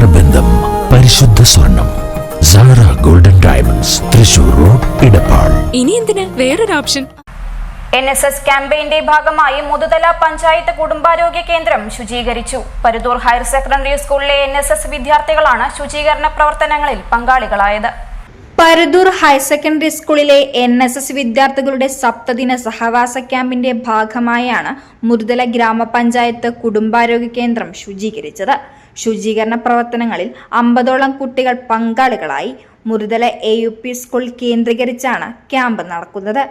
നേത്രബന്ധം പരിശുദ്ധ സ്വർണം Sara Golden Diamonds Thrissur road Edappal. ഇനി എന്തിന്? വേറൊരു ഓപ്ഷൻ എൻ എസ് എസ് ക്യാമ്പയിന്റെ ഭാഗമായി മുതുതല പഞ്ചായത്ത് കുടുംബാരോഗ്യ കേന്ദ്രം ശുചീകരിച്ചു. പരുതൂർ ഹയർ സെക്കൻഡറി സ്കൂളിലെ എൻ എസ് എസ് വിദ്യാർത്ഥികളാണ് ശുചീകരണ പ്രവർത്തനങ്ങളിൽ പങ്കാളികളായത്. പരുതൂർ ഹയർ സെക്കൻഡറി സ്കൂളിലെ എൻ എസ് എസ് വിദ്യാർത്ഥികളുടെ സപ്തദിന സഹവാസ ക്യാമ്പിന്റെ ഭാഗമായാണ് മുരുതല ഗ്രാമപഞ്ചായത്ത് കുടുംബാരോഗ്യ കേന്ദ്രം ശുചീകരിച്ചത്. ശുചീകരണ പ്രവർത്തനങ്ങളിൽ അമ്പതോളം കുട്ടികൾ പങ്കാളികളായി Muruthala A U P school കേന്ദ്രീകരിച്ചാണ് ക്യാമ്പ് നടക്കുന്നത്.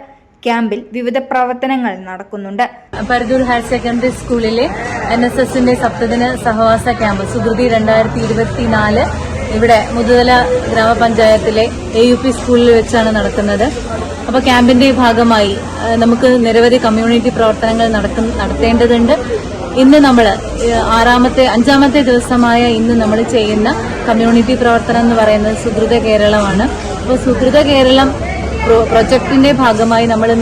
ക്യാമ്പിൽ വിവിധ പ്രവർത്തനങ്ങൾ നടക്കുന്നുണ്ട്. പരുദൂർ ഹയർ സെക്കൻഡറി സ്കൂളിലെ എൻ എസ് എസിന്റെ സപ്തദിന സഹവാസ ക്യാമ്പ് സുധൃതി രണ്ടായിരത്തി ഇരുപത്തിനാല് ഇവിടെ മുതുതല ഗ്രാമപഞ്ചായത്തിലെ എ യു പി സ്കൂളിൽ വെച്ചാണ് നടക്കുന്നത്. അപ്പോൾ ക്യാമ്പിന്റെ ഭാഗമായി നമുക്ക് നിരവധി കമ്മ്യൂണിറ്റി പ്രവർത്തനങ്ങൾ നടക്കും നടത്തേണ്ടതുണ്ട്. ഇന്ന് നമ്മൾ ആറാമത്തെ അഞ്ചാമത്തെ ദിവസമായ ഇന്ന് നമ്മൾ ചെയ്യുന്ന കമ്മ്യൂണിറ്റി പ്രവർത്തനം എന്ന് പറയുന്നത് സുഹൃത കേരളമാണ്. അപ്പോൾ സുഹൃത കേരളം പ്രോ- പ്രൊജക്ടിന്റെ ഭാഗമായി നമ്മൾ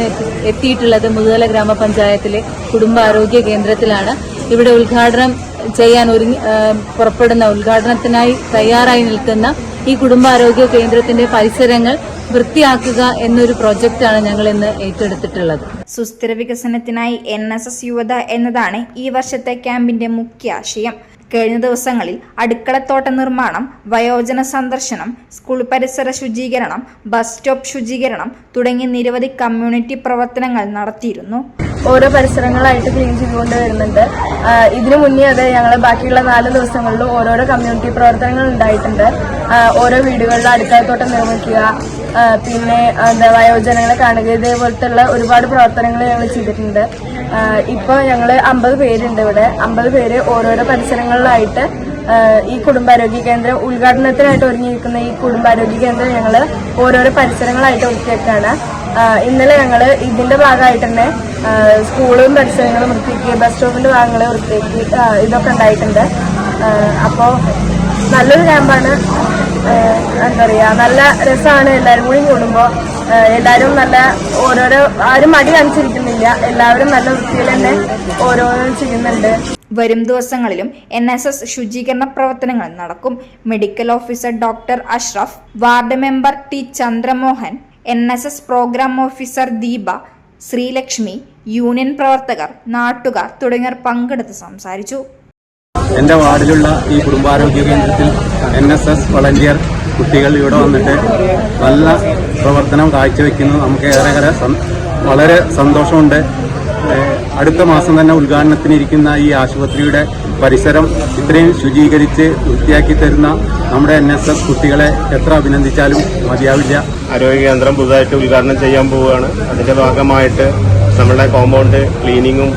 എത്തിയിട്ടുള്ളത് മുതുതല ഗ്രാമപഞ്ചായത്തിലെ കുടുംബാരോഗ്യ കേന്ദ്രത്തിലാണ്. ഇവിടെ ഉദ്ഘാടനം ചെയ്യാൻ ഒരുങ്ങി പുറപ്പെടുന്ന ഉദ്ഘാടനത്തിനായി തയ്യാറായി നിൽക്കുന്ന ഈ കുടുംബാരോഗ്യ കേന്ദ്രത്തിന്റെ പരിസരങ്ങൾ വൃത്തിയാക്കുക എന്നൊരു പ്രോജക്റ്റാണ് ഞങ്ങൾ ഇന്ന് ഏറ്റെടുത്തിട്ടുള്ളത്. സുസ്ഥിര വികസനത്തിനായി എൻ എസ് എസ് യുവത എന്നതാണ് ഈ വർഷത്തെ ക്യാമ്പിന്റെ മുഖ്യ ആശയം. കഴിഞ്ഞ ദിവസങ്ങളിൽ അടുക്കളത്തോട്ട നിർമ്മാണം വയോജന സന്ദർശനം സ്കൂൾ പരിസര ശുചീകരണം ബസ് സ്റ്റോപ്പ് ശുചീകരണം തുടങ്ങി നിരവധി കമ്മ്യൂണിറ്റി പ്രവർത്തനങ്ങൾ നടത്തിയിരുന്നു. ഓരോ പരിസരങ്ങളായിട്ട് ക്ലീൻ ചെയ്തുകൊണ്ട് വരുന്നുണ്ട്. ഇതിനു മുന്നേ അത് ഞങ്ങൾ ബാക്കിയുള്ള നാല് ദിവസങ്ങളിലും ഓരോരോ കമ്മ്യൂണിറ്റി പ്രവർത്തനങ്ങൾ ഉണ്ടായിട്ടുണ്ട്. ഓരോ വീടുകളിൽ അടുക്കളത്തോട്ടം നിർമ്മിക്കുക പിന്നെ എന്താ വയോജനങ്ങളെ കാണുക ഇതേപോലത്തുള്ള ഒരുപാട് പ്രവർത്തനങ്ങൾ ഞങ്ങൾ ചെയ്തിട്ടുണ്ട്. ഇപ്പോൾ ഞങ്ങൾ അമ്പത് പേരുണ്ട് ഇവിടെ. അമ്പത് പേര് ഓരോരോ പരിസരങ്ങളിലായിട്ട് ഈ കുടുംബാരോഗ്യ കേന്ദ്രം ഉദ്ഘാടനത്തിനായിട്ട് ഒരുങ്ങിയിരിക്കുന്ന ഈ കുടുംബാരോഗ്യ കേന്ദ്രം ഞങ്ങൾ ഓരോരോ പരിസരങ്ങളായിട്ട് ഒരുക്കിയേക്കാണ്. ഇന്നലെ ഞങ്ങൾ ഇതിന്റെ ഭാഗമായിട്ട് തന്നെ സ്കൂളും പരിസരങ്ങളും വൃത്തിയാക്കി ബസ് സ്റ്റോപ്പിന്റെ ഭാഗങ്ങൾ വൃത്തിയാക്കി ഇതൊക്കെ ഉണ്ടായിട്ടുണ്ട്. അപ്പോൾ നല്ലൊരു ക്യാമ്പാണ് എന്താ പറയുക നല്ല രസമാണ് എല്ലാവരും കൂടി കൂടുമ്പോൾ എല്ലാവരും നല്ല ഓരോരോ ആരും മടി കാണിച്ചിരിക്കുന്നില്ല. എല്ലാവരും നല്ല വൃത്തിയിൽ തന്നെ ഓരോന്നും ചെയ്യുന്നുണ്ട്. വരും ദിവസങ്ങളിലും എൻ എസ് എസ് ശുചീകരണ പ്രവർത്തനങ്ങൾ നടക്കും. Medical officer doctor Ashraf ward member T Chandramohan N S S programme officer Deepa Sreelakshmi union പ്രവർത്തകർ നാട്ടുകാർ തുടങ്ങിയവർ പങ്കെടുത്ത് സംസാരിച്ചു. എന്റെ വാർഡിലുള്ള ഈ കുടുംബാരോഗ്യ കേന്ദ്രത്തിൽ എൻ എസ് എസ് വളണ്ടിയർ കുട്ടികൾ ഇവിടെ വന്നിട്ട് നല്ല പ്രവർത്തനം കാഴ്ചവെക്കുന്നു. നമുക്ക് ഏറെ വളരെ സന്തോഷമുണ്ട്. അടുത്ത മാസം തന്നെ ഉദ്ഘാടനത്തിനിരിക്കുന്ന ഈ ആശുപത്രിയുടെ പരിസരം ഇത്രയും ശുചീകരിച്ച് വൃത്തിയാക്കി തരുന്ന നമ്മുടെ എൻ കുട്ടികളെ എത്ര അഭിനന്ദിച്ചാലും മതിയാവില്ല. ആരോഗ്യ കേന്ദ്രം പുതുതായിട്ട് ഉദ്ഘാടനം ചെയ്യാൻ പോവുകയാണ്. അതിന്റെ ഭാഗമായിട്ട് നമ്മുടെ കോമ്പൗണ്ട് ക്ലീനിങ്ങും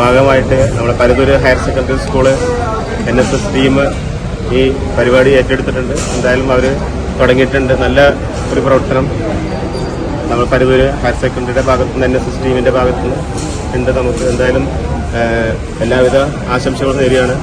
ഭാഗമായിട്ട് നമ്മുടെ Paruthur higher secondary school N S S team ഈ പരിപാടി ഏറ്റെടുത്തിട്ടുണ്ട്. എന്തായാലും അവർ തുടങ്ങിയിട്ടുണ്ട്. നല്ല ഒരു പ്രവർത്തനം നമ്മൾ പരതൂര് ഹയർ സെക്കൻഡറിയുടെ ഭാഗത്തു നിന്ന് എൻ എസ് എസ് ടീമിന്റെ ഭാഗത്തു നിന്ന് ഉണ്ട് നമുക്ക്. എന്തായാലും എല്ലാവിധ ആശംസകളും നേരിയാണ്